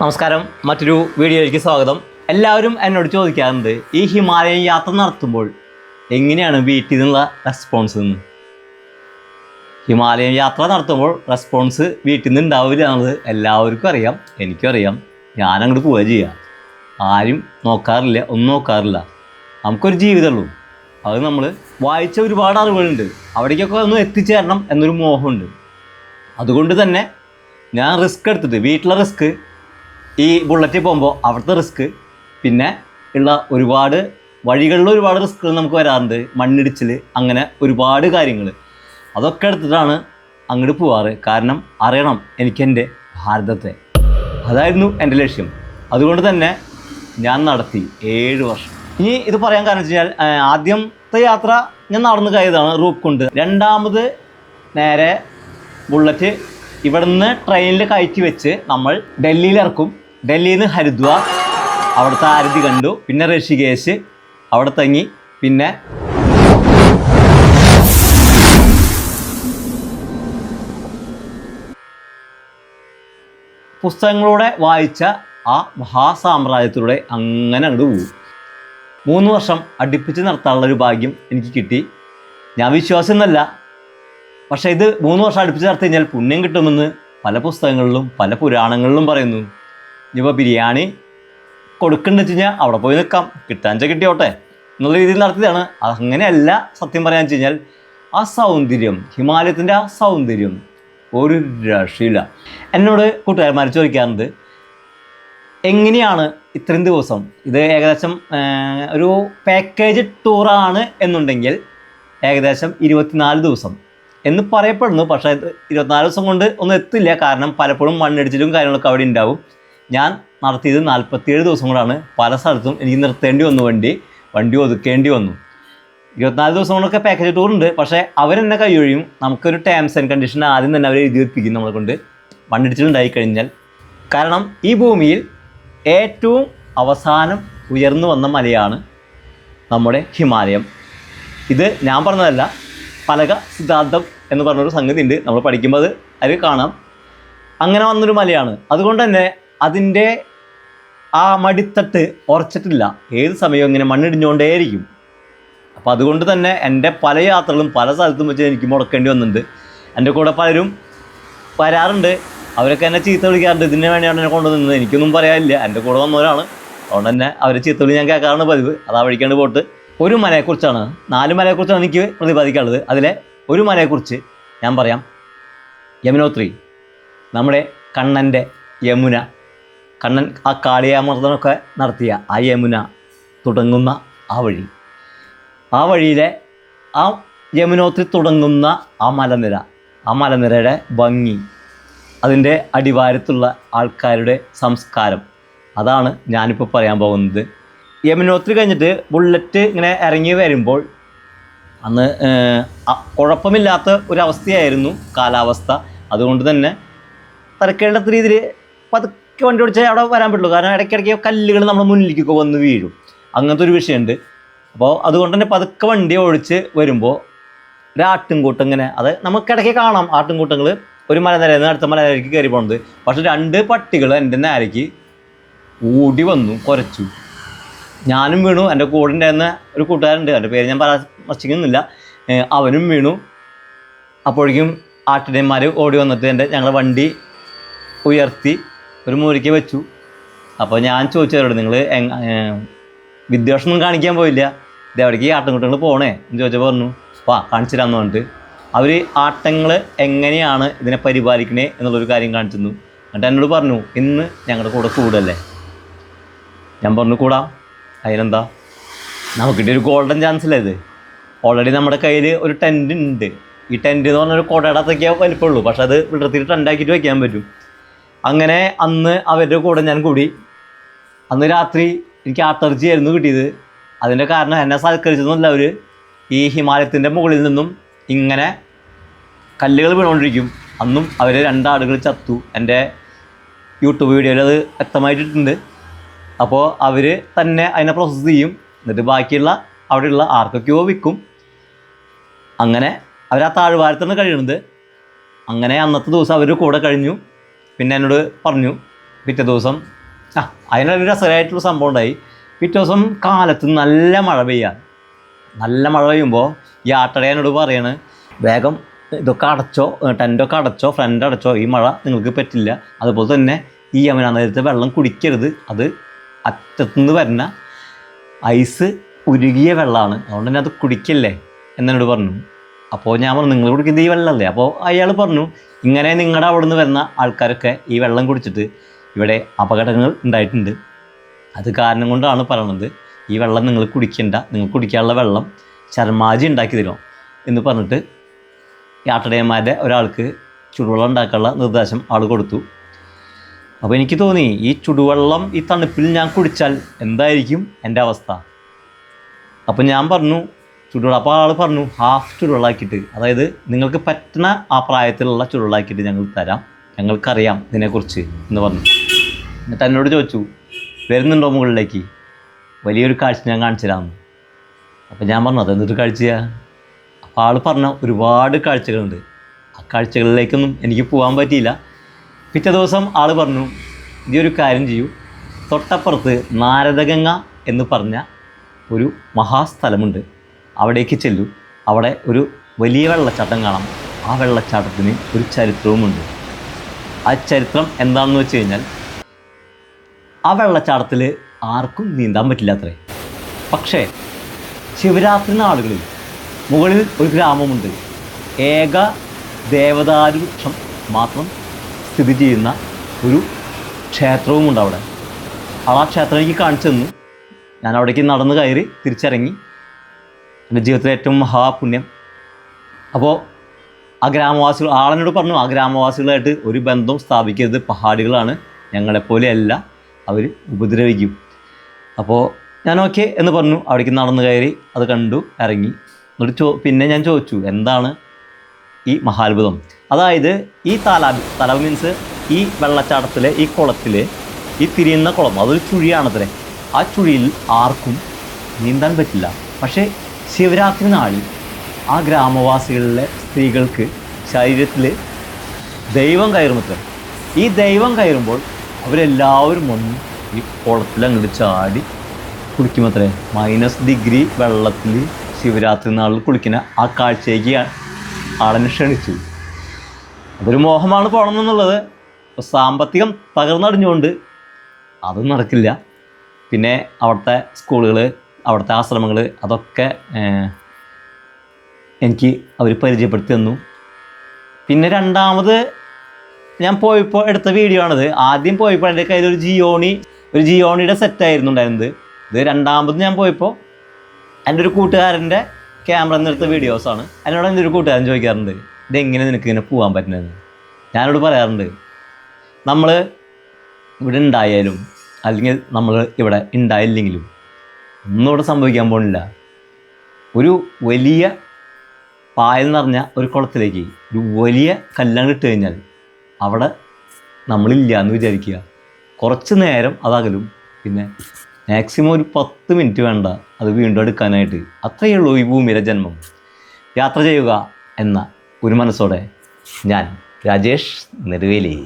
നമസ്കാരം. മറ്റൊരു വീഡിയോയിലേക്ക് സ്വാഗതം. എല്ലാവരും എന്നോട് ചോദിക്കാറുണ്ട് ഈ ഹിമാലയൻ യാത്ര നടത്തുമ്പോൾ എങ്ങനെയാണ് വീട്ടിൽ നിന്നുള്ള റെസ്പോൺസ് എന്ന്? ഹിമാലയൻ യാത്ര നടത്തുമ്പോൾ റെസ്പോൺസ് വീട്ടിൽ നിന്ന് ഉണ്ടാവില്ല എന്നുള്ളത് എല്ലാവർക്കും അറിയാം എനിക്കും അറിയാം. ഞാൻ അങ്ങോട്ട് പോവുക ചെയ്യുക ആരും നോക്കാറില്ല ഒന്നും നോക്കാറില്ല. നമുക്കൊരു ജീവിതമുള്ളൂ അത് നമ്മൾ വായിച്ച ഒരുപാട് അറിവുകളുണ്ട്. അവിടേക്കൊക്കെ ഒന്ന് എത്തിച്ചേരണം എന്നൊരു മോഹമുണ്ട്. അതുകൊണ്ട് തന്നെ ഞാൻ റിസ്ക് എടുത്തിട്ട് വീട്ടിലെ റിസ്ക് ഈ ബുള്ളറ്റിൽ പോകുമ്പോൾ അവിടുത്തെ റിസ്ക് പിന്നെ ഉള്ള ഒരുപാട് വഴികളിൽ ഒരുപാട് റിസ്ക്കുകൾ നമുക്ക് വരാറുണ്ട്. മണ്ണിടിച്ചിൽ അങ്ങനെ ഒരുപാട് കാര്യങ്ങൾ അതൊക്കെ എടുത്തിട്ടാണ് അങ്ങോട്ട് പോവാറ്. കാരണം അറിയണം എനിക്കെന്റെ ഭാരതത്തെ. അതായിരുന്നു എന്റെ ലക്ഷ്യം. അതുകൊണ്ട് തന്നെ ഞാൻ നടത്തി ഏഴ് വർഷം. ഇനി ഇത് പറയാൻ കാരണം വെച്ച് കഴിഞ്ഞാൽ ആദ്യത്തെ യാത്ര ഞാൻ നടന്നു കയ്യതാണ് റൂപ്പ് കൊണ്ട്. രണ്ടാമത് നേരെ ബുള്ളറ്റ് ഇവിടുന്ന് ട്രെയിനിൽ കയറ്റി വെച്ച് നമ്മൾ ഡൽഹിയിൽ ഇറക്കും. ഡൽഹിയിൽ നിന്ന് ഹരിദ്വാർ അവിടുത്തെ ആരതി കണ്ടു പിന്നെ ഋഷികേശ് അവിടെ തങ്ങി പിന്നെ പുസ്തകങ്ങളൂടെ വായിച്ച ആ മഹാസാമ്രാജ്യത്തിലൂടെ അങ്ങനെ അങ്ങോട്ട് പോകും മൂന്ന് വർഷം അടുപ്പിച്ച് നടത്താനുള്ള ഒരു ഭാഗ്യം എനിക്ക് കിട്ടി. ഞാൻ വിശ്വാസം എന്നല്ല പക്ഷേ ഇത് മൂന്ന് വർഷം അടുപ്പിച്ച് നടത്തി കഴിഞ്ഞാൽ പുണ്യം കിട്ടുമെന്ന് പല പുസ്തകങ്ങളിലും പല പുരാണങ്ങളിലും പറയുന്നു. ഇനിയിപ്പോൾ ബിരിയാണി കൊടുക്കണ്ടെന്ന് വെച്ച് കഴിഞ്ഞാൽ അവിടെ പോയി നിൽക്കാം. കിട്ടാൻ കിട്ടിയോട്ടെ. എന്നുള്ള രീതിയിൽ നടത്തിയതാണ്. അങ്ങനെയല്ല സത്യം പറയാൻ വെച്ച് കഴിഞ്ഞാൽ ആ സൗന്ദര്യം ഹിമാലയത്തിന്റെ ആ സൗന്ദര്യം ഒരു രക്ഷയില്ല. എന്നോട് കൂട്ടുകാരന്മാർ ചോദിക്കാറുണ്ട് എങ്ങനെയാണ് ഇത്രയും ദിവസം? ഇത് ഏകദേശം ഒരു പാക്കേജ് ടൂറാണ് എന്നുണ്ടെങ്കിൽ ഏകദേശം ഇരുപത്തിനാല് ദിവസം. എന്ന് പറയപ്പെടുന്നു. പക്ഷേ ഇരുപത്തിനാല് ദിവസം കൊണ്ട് ഒന്നും എത്തില്ല. കാരണം പലപ്പോഴും മണ്ണിടിച്ചിലും കാര്യങ്ങളൊക്കെ അവിടെ ഉണ്ടാവും. ഞാൻ നടത്തിയത് നാൽപ്പത്തിയേഴ് ദിവസം കൊണ്ടാണ്. പല സ്ഥലത്തും എനിക്ക് നിർത്തേണ്ടി വന്നു വണ്ടി. വണ്ടി ഒതുക്കേണ്ടി വന്നു. ഇരുപത്തിനാല് ദിവസം കൊണ്ടൊക്കെ പാക്കേജ് ടൂർ ഉണ്ട്. പക്ഷേ അവരെന്നെ കൈയൊഴിയും നമുക്കൊരു ടേംസ് ആൻഡ് കണ്ടീഷൻ ആദ്യം തന്നെ അവർ എഴുതി നമ്മളെ കൊണ്ട്. മണ്ണിടിച്ചിലുണ്ടായി കഴിഞ്ഞാൽ. കാരണം ഈ ഭൂമിയിൽ ഏറ്റവും അവസാനം ഉയർന്നു വന്ന മലയാണ് നമ്മുടെ ഹിമാലയം. ഇത് ഞാൻ പറഞ്ഞതല്ല പലക സിദ്ധാന്തം എന്ന് പറഞ്ഞൊരു സംഗതി ഉണ്ട് നമ്മൾ പഠിക്കുമ്പോൾ അത് അതിൽ കാണാം. അങ്ങനെ വന്നൊരു മലയാണ്. അതുകൊണ്ട് തന്നെ അതിന്റെ ആ മടിത്തട്ട് ഉറച്ചിട്ടില്ല. ഏത് സമയവും ഇങ്ങനെ മണ്ണിടിഞ്ഞുകൊണ്ടേയിരിക്കും. അപ്പോൾ അതുകൊണ്ട് തന്നെ എന്റെ പല യാത്രകളും പല സ്ഥലത്തും വെച്ച് എനിക്ക് മുടക്കേണ്ടി വന്നിട്ടുണ്ട്. എന്റെ കൂടെ പലരും വരാറുണ്ട്. അവരൊക്കെ എന്നെ ചീത്ത വിളിക്കാറുണ്ട്. ഇതിന് വേണ്ടിയാണ് എന്നെ കൊണ്ടുവന്നത് എനിക്കൊന്നും പറയാനില്ല. എന്റെ കൂടെ വന്നവരാണ്. അതുകൊണ്ട് തന്നെ അവരെ ചീത്ത വിളി ഞാൻ കേൾക്കാറാണ് പതിവ്. അത് ആ പോയിട്ട് ഒരു മലയെക്കുറിച്ചാണ്. നാല് മലയെക്കുറിച്ചാണ് എനിക്ക് പ്രതിപാദിക്കാനുള്ളത്. അതിലെ ഒരു മലയെക്കുറിച്ച് ഞാൻ പറയാം. യമുനോത്രി. നമ്മുടെ കണ്ണന്റെ യമുന. കണ്ണൻ ആ കാളിയാമർദ്ദനമൊക്കെ നടത്തിയ ആ യമുന തുടങ്ങുന്ന ആ വഴി. ആ വഴിയിലെ ആ യമുനോത്രി തുടങ്ങുന്ന ആ മലനിര ആ മലനിരയുടെ ഭംഗി അതിന്റെ അടിവാരത്തുള്ള ആൾക്കാരുടെ സംസ്കാരം. അതാണ് ഞാനിപ്പോൾ പറയാൻ പോകുന്നത്. യമുനോത്രി കഴിഞ്ഞിട്ട് ബുള്ളറ്റ് ഇങ്ങനെ ഇറങ്ങി വരുമ്പോൾ അന്ന് കുഴപ്പമില്ലാത്ത ഒരവസ്ഥയായിരുന്നു കാലാവസ്ഥ. അതുകൊണ്ട് തന്നെ തരക്കേണ്ടാത്ത രീതിയിൽ പതുക്കെ വണ്ടി ഓടിച്ചാൽ അവിടെ വരാൻ പറ്റുള്ളൂ. കാരണം ഇടയ്ക്കിടയ്ക്ക് കല്ലുകൾ നമ്മുടെ മുന്നിലേക്കൊക്കെ വന്ന് വീഴും. അങ്ങനത്തെ ഒരു വിഷയമുണ്ട്. അപ്പോൾ അതുകൊണ്ട് തന്നെ പതുക്കെ വണ്ടി ഓടിച്ച് വരുമ്പോൾ ഒരു ആട്ടിൻകൂട്ടം ഇങ്ങനെ അത് നമുക്കിടയ്ക്ക് കാണാം ആട്ടിൻകൂട്ടങ്ങൾ ഒരു മലനിരയിൽ നിന്ന് അടുത്ത മലനിരയ്ക്ക് കയറി പോകുന്നത് പക്ഷെ രണ്ട് പട്ടികൾ എന്റെ നേരയ്ക്ക് ഓടി വന്നു കുരച്ചു. ഞാനും വീണു. എന്റെ കൂടെ ഉണ്ടായിരുന്ന ഒരു കൂട്ടുകാരുണ്ട്. എന്റെ പേര് ഞാൻ പരാമർശിക്കുന്നില്ല അവനും വീണു. അപ്പോഴേക്കും ആട്ടിടയന്മാർ ഓടി വന്നിട്ട് എന്റെ ഞങ്ങളുടെ വണ്ടി ഉയർത്തി ഒരു മൂലയ്ക്ക് വെച്ചു. അപ്പോൾ ഞാൻ ചോദിച്ചവരോട് നിങ്ങൾ വിദ്വേഷമൊന്നും കാണിക്കാൻ പോയില്ല. ഇത് എവിടേക്ക് ഈ ആട്ടിൻകുട്ടങ്ങൾ പോണേ. എന്ന് ചോദിച്ചപ്പോൾ പറഞ്ഞു വാ കാണിച്ചു തരാമെന്ന് പറഞ്ഞിട്ട്. അവർ ആട്ടങ്ങൾ എങ്ങനെയാണ് ഇതിനെ പരിപാലിക്കണേ എന്നുള്ളൊരു കാര്യം കാണിച്ചു തന്നു എന്നിട്ട് എന്നോട് പറഞ്ഞു ഇന്ന് ഞങ്ങളുടെ കൂടെ കൂടല്ലേ. ഞാൻ പറഞ്ഞു കൂടാം. അതിനെന്താ നമുക്കിട്ട് ഒരു ഗോൾഡൻ ചാൻസ് അല്ലേ ഇത്? ഓൾറെഡി നമ്മുടെ കയ്യിൽ ഒരു ടെന്റ് ഉണ്ട് ഈ ടെന്റ് എന്ന് പറഞ്ഞാൽ ഒരു കുടയുടെ അതൊക്കെ വലിപ്പമുള്ളൂ പക്ഷെ അത് വിടർത്തിയിട്ട് ടെന്റാക്കിയിട്ട് വയ്ക്കാൻ പറ്റും. അങ്ങനെ അന്ന് അവരുടെ കൂടെ ഞാൻ കൂടി. അന്ന് രാത്രി എനിക്ക് ആട്ടർജി ആയിരുന്നു കിട്ടിയത്. അതിന്റെ കാരണം എന്നെ സൽക്കരിച്ചതൊന്നുമല്ല അവർ ഈ ഹിമാലയത്തിന്റെ മുകളിൽ നിന്നും ഇങ്ങനെ കല്ലുകൾ വീണുകൊണ്ടിരിക്കും. അന്നും അവർ രണ്ടാടുകൾ ചത്തു. എന്റെ യൂട്യൂബ് വീഡിയോയിൽ അത് വ്യക്തമായിട്ടിട്ടുണ്ട്. അപ്പോൾ അവർ തന്നെ അതിനെ പ്രോസസ്സ് ചെയ്യും. എന്നിട്ട് ബാക്കിയുള്ള അവിടെയുള്ള ആർക്കൊക്കെയോ വിൽക്കും. അങ്ങനെ അവർ ആ താഴ്വാരത്താണ് കഴിയുന്നത് അങ്ങനെ അന്നത്തെ ദിവസം അവർ കൂടെ കഴിഞ്ഞു. പിന്നെ എന്നോട് പറഞ്ഞു പിറ്റേ ദിവസം ആ അതിനൊരു രസകരമായിട്ടുള്ള സംഭവം ഉണ്ടായി. പിറ്റേ ദിവസം കാലത്ത് നല്ല മഴ പെയ്യാൻ നല്ല മഴ പെയ്യുമ്പോൾ ഈ ആട്ടടയനോട് പറയാണ് വേഗം ഇതൊക്കെ അടച്ചോ ടെന്റൊക്കെ അടച്ചോ ഫ്രണ്ട് അടച്ചോ ഈ മഴ നിങ്ങൾക്ക് പറ്റില്ല. അതുപോലെ തന്നെ ഈ യമുന നദീരത്തെ വെള്ളം കുടിക്കരുത്. അത് അറ്റത്തുനിന്ന് വരുന്ന ഐസ് ഉരുകിയ വെള്ളമാണ് അതുകൊണ്ട് തന്നെ അത് കുടിക്കല്ലേ? എന്നോട് പറഞ്ഞു. അപ്പോൾ ഞാൻ പറഞ്ഞു നിങ്ങൾ കുടിക്കുന്നത് ഈ വെള്ളമല്ലേ അപ്പോൾ അയാൾ പറഞ്ഞു ഇങ്ങനെ നിങ്ങളുടെ അവിടെ നിന്ന് വരുന്ന ആൾക്കാരൊക്കെ ഈ വെള്ളം കുടിച്ചിട്ട് ഇവിടെ അപകടങ്ങൾ ഉണ്ടായിട്ടുണ്ട്. അത് കാരണം കൊണ്ടാണ് പറയണത് ഈ വെള്ളം നിങ്ങൾ കുടിക്കണ്ട നിങ്ങൾ കുടിക്കാനുള്ള വെള്ളം ശർമാജി ഉണ്ടാക്കി തരും? എന്ന് പറഞ്ഞിട്ട് യാത്രടയന്മാരുടെ ഒരാൾക്ക് ചുടുവെള്ളം ഉണ്ടാക്കാനുള്ള നിർദ്ദേശം ആൾ കൊടുത്തു. അപ്പോൾ എനിക്ക് തോന്നി ഈ ചുടുവെള്ളം ഈ തണുപ്പിൽ ഞാൻ കുടിച്ചാൽ എന്തായിരിക്കും എന്റെ അവസ്ഥ? അപ്പോൾ ഞാൻ പറഞ്ഞു ചുടുവെള്ളം. അപ്പോൾ ആൾ പറഞ്ഞു ഹാഫ് ചുടുവെള്ളമാക്കിയിട്ട് അതായത് നിങ്ങൾക്ക് പറ്റുന്ന ആ പ്രായത്തിലുള്ള ചുടുവെള്ളമാക്കിയിട്ട് ഞങ്ങൾ തരാം. ഞങ്ങൾക്കറിയാം ഇതിനെക്കുറിച്ച് എന്ന് പറഞ്ഞു. എന്നിട്ട് എന്നോട് ചോദിച്ചു വരുന്നുണ്ടോ മുകളിലേക്ക്? വലിയൊരു കാഴ്ച ഞാൻ കാണിച്ചു തരാമെന്ന് അപ്പോൾ ഞാൻ പറഞ്ഞു അതെന്തൊരു കാഴ്ചയാ? അപ്പോൾ ആൾ പറഞ്ഞ ഒരുപാട് കാഴ്ചകളുണ്ട്. ആ കാഴ്ചകളിലേക്കൊന്നും എനിക്ക് പോകാൻ പറ്റിയില്ല. പിറ്റേ ദിവസം ആൾ പറഞ്ഞു ഈ ഒരു കാര്യം ചെയ്യൂ. തൊട്ടപ്പുറത്ത് നാരദഗംഗ എന്ന് പറഞ്ഞ ഒരു മഹാസ്ഥലമുണ്ട്. അവിടേക്ക് ചെല്ലു. അവിടെ ഒരു വലിയ വെള്ളച്ചാട്ടം കാണാം. ആ വെള്ളച്ചാട്ടത്തിന് ഒരു ചരിത്രവുമുണ്ട്. ആ ചരിത്രം എന്താണെന്ന് വെച്ച് കഴിഞ്ഞാൽ ആ വെള്ളച്ചാട്ടത്തിൽ ആർക്കും നീന്താൻ പറ്റില്ല അത്രേ പക്ഷേ ശിവരാത്രി നാളുകളിൽ മുകളിൽ ഒരു ഗ്രാമമുണ്ട്. ഏക ദേവതാരുക്ഷം മാത്രം സ്ഥിതി ചെയ്യുന്ന ഒരു ക്ഷേത്രവുമുണ്ട് അവിടെ. ആ ക്ഷേത്രം എനിക്ക് കാണിച്ചു തന്നു. ഞാൻ അവിടേക്ക് നടന്ന് കയറി തിരിച്ചിറങ്ങി. എന്റെ ജീവിതത്തിലെ ഏറ്റവും മഹാപുണ്യം. അപ്പോൾ ആ ഗ്രാമവാസികൾ ആളെന്നോട് പറഞ്ഞു ആ ഗ്രാമവാസികളായിട്ട് ഒരു ബന്ധവും സ്ഥാപിക്കരുത്. പഹാടികളാണ് ഞങ്ങളെപ്പോലെയല്ല അവർ ഉപദ്രവിക്കും. അപ്പോൾ ഞാൻ ഓക്കെ എന്ന് പറഞ്ഞു. അവിടേക്ക് നടന്നു കയറി അത് കണ്ടു ഇറങ്ങി. എന്നിട്ട് ചോ പിന്നെ ഞാൻ ചോദിച്ചു എന്താണ് ഈ മഹാത്ഭുതം? അതായത് ഈ താലാബ് തലാബ് മീൻസ് ഈ വെള്ളച്ചാട്ടത്തിലെ ഈ കുളത്തിൽ ഈ തിരിയുന്ന കുളം അതൊരു ചുഴിയാണത്രേ. ആ ചുഴിയിൽ ആർക്കും നീന്താൻ പറ്റില്ല. പക്ഷേ ശിവരാത്രി നാളിൽ ആ ഗ്രാമവാസികളിലെ സ്ത്രീകൾക്ക് ശരീരത്തിൽ ദൈവം കയറുമത്ര. ഈ ദൈവം കയറുമ്പോൾ അവരെല്ലാവരും ഒന്ന് ഈ കുളത്തിൽ അങ്ങോട്ട് ചാടി കുളിക്കുമത്രേ. മൈനസ് ഡിഗ്രി വെള്ളത്തിൽ ശിവരാത്രി നാളിൽ കുളിക്കുന്ന ആ കാഴ്ചയ്ക്ക് ആളെന്നെ ക്ഷണിച്ചു. അതൊരു മോഹമാണ് പോകണം എന്നുള്ളത് അപ്പോൾ സാമ്പത്തികം തകർന്നടിഞ്ഞുകൊണ്ട് അതും നടക്കില്ല. പിന്നെ അവിടുത്തെ സ്കൂളുകൾ അവിടുത്തെ ആശ്രമങ്ങൾ അതൊക്കെ എനിക്ക് അവർ പരിചയപ്പെടുത്തി തന്നു. പിന്നെ രണ്ടാമത് ഞാൻ പോയപ്പോൾ എടുത്ത വീഡിയോ ആണിത്. ആദ്യം പോയപ്പോൾ എന്റെ കയ്യിൽ ഒരു ജിയോണി ഒരു ജിയോണിയുടെ സെറ്റായിരുന്നു ഉണ്ടായിരുന്നത്. ഇത് രണ്ടാമത് ഞാൻ പോയപ്പോൾ എന്റെ ഒരു കൂട്ടുകാരന്റെ ക്യാമറ നിന്നെടുത്ത വീഡിയോസാണ് എന്നോട് എന്റെ ഒരു കൂട്ടുകാരൻ ചോദിക്കാറുണ്ട് ഇതെങ്ങനെ നിനക്ക് ഇങ്ങനെ പോകാൻ പറ്റുന്നതെന്ന്? ഞാനോട് പറയാറുണ്ട് നമ്മൾ ഇവിടെ ഉണ്ടായാലും അല്ലെങ്കിൽ നമ്മൾ ഇവിടെ ഉണ്ടായില്ലെങ്കിലും ഒന്നും ഇവിടെ സംഭവിക്കാൻ പോകുന്നില്ല ഒരു വലിയ പായൽ നിറഞ്ഞ ഒരു കുളത്തിലേക്ക് ഒരു വലിയ കല്ലാണ് ഇട്ട് കഴിഞ്ഞാൽ അവിടെ നമ്മളില്ല എന്ന് വിചാരിക്കുക. കുറച്ച് നേരം അതകലും പിന്നെ മാക്സിമം ഒരു പത്ത് മിനിറ്റ് വേണ്ട അത് വീണ്ടും എടുക്കാനായിട്ട്. അത്രയേ ഉള്ളൂ ഈ ഭൂമിയിലെ ജന്മം. യാത്ര ചെയ്യുക എന്ന ഒരു മനസ്സോടെ ഞാൻ രാജേഷ് നെടുവേലി.